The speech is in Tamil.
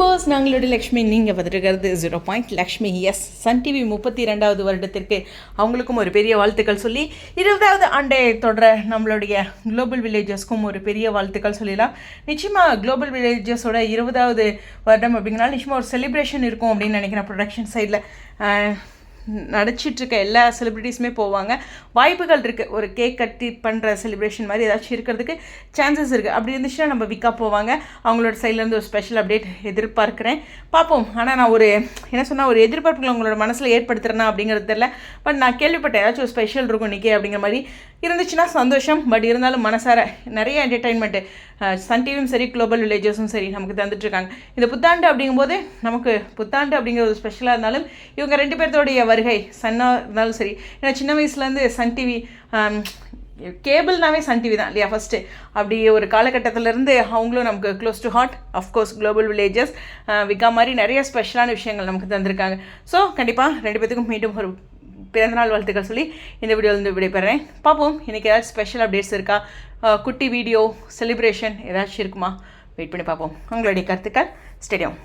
பாஸ் நாங்களோட லக்ஷ்மி நீங்கள் வந்துருக்கிறது zero point Lakshmi yes Sun TV முப்பத்தி ரெண்டாவது வருடத்திற்கு அவங்களுக்கும் ஒரு பெரிய வாழ்த்துக்கள் சொல்லி இருபதாவது ஆண்டை தொடர நம்மளுடைய குளோபல் வில்லேஜஸ்க்கும் ஒரு பெரிய வாழ்த்துக்கள் சொல்லிடலாம். நிச்சயமாக குளோபல் வில்லேஜஸோட இருபதாவது வருடம் அப்படிங்கிறனால நிச்சயமாக ஒரு செலிப்ரேஷன் இருக்கும் அப்படின்னு நினைக்கிறேன் ப்ரொடக்ஷன் சைடில் நடிச்சிட்ருக்க எல்லா செலிப்ரிட்டிஸுமே போவாங்க. வாய்ப்புகள் இருக்குது ஒரு கேக் கட்டி பண்ணுற செலிப்ரேஷன் மாதிரி ஏதாச்சும் இருக்கிறதுக்கு சான்சஸ் இருக்குது அப்படி இருந்துச்சுன்னா நம்ம விக்கா போவாங்க. அவங்களோட சைட்லேருந்து ஒரு ஸ்பெஷல் அப்டேட் எதிர்பார்க்குறேன். பார்ப்போம். ஆனால் நான் ஒரு என்ன சொன்னால் ஒரு எதிர்பார்ப்புகள் உங்களோட மனசில் ஏற்படுத்துறேன்னா அப்படிங்கிறது தெரில பட் நான் கேள்விப்பட்டேன். ஏதாச்சும் ஒரு ஸ்பெஷல் இருக்கும் இன்றைக்கி அப்படிங்கிற மாதிரி. இருந்துச்சுன்னா சந்தோஷம். பட் இருந்தாலும் மனசார நிறைய என்டர்டைன்மெண்ட்டு சன் டிவியும் சரி குளோபல் வில்லேஜஸும் சரி நமக்கு தந்துட்டுருக்காங்க இந்த புத்தாண்டு அப்படிங்கும்போது நமக்கு புத்தாண்டு அப்படிங்கிற ஒரு ஸ்பெஷலாக இருந்தாலும் இவங்க ரெண்டு பேர்த்தோடைய வருகை சன்னாக இருந்தாலும் சரி. ஏன்னா சின்ன வயசுலேருந்து சன் டிவி கேபிள்னாவே சன் டிவி தான் இல்லையா ஃபஸ்ட்டு அப்படி ஒரு காலகட்டத்திலேருந்து அவங்களும் நமக்கு close to heart of course global villages விகா மாதிரி நிறைய ஸ்பெஷலான விஷயங்கள் நமக்கு தந்திருக்காங்க. ஸோ கண்டிப்பாக ரெண்டு பேத்துக்கும் மீண்டும் ஒரு பிறந்தநாள் வாழ்த்துக்கள் சொல்லி இந்த வீடியோலேருந்து விடைபெறேன். பார்ப்போம் இன்றைக்கி ஏதாச்சும் ஸ்பெஷல் அப்டேட்ஸ் இருக்கா? குட்டி வீடியோ செலிப்ரேஷன் ஏதாச்சும் இருக்குமா? வெயிட் பண்ணி பார்ப்போம். உங்களுடைய கருத்துக்கள் ஸ்டேடியம்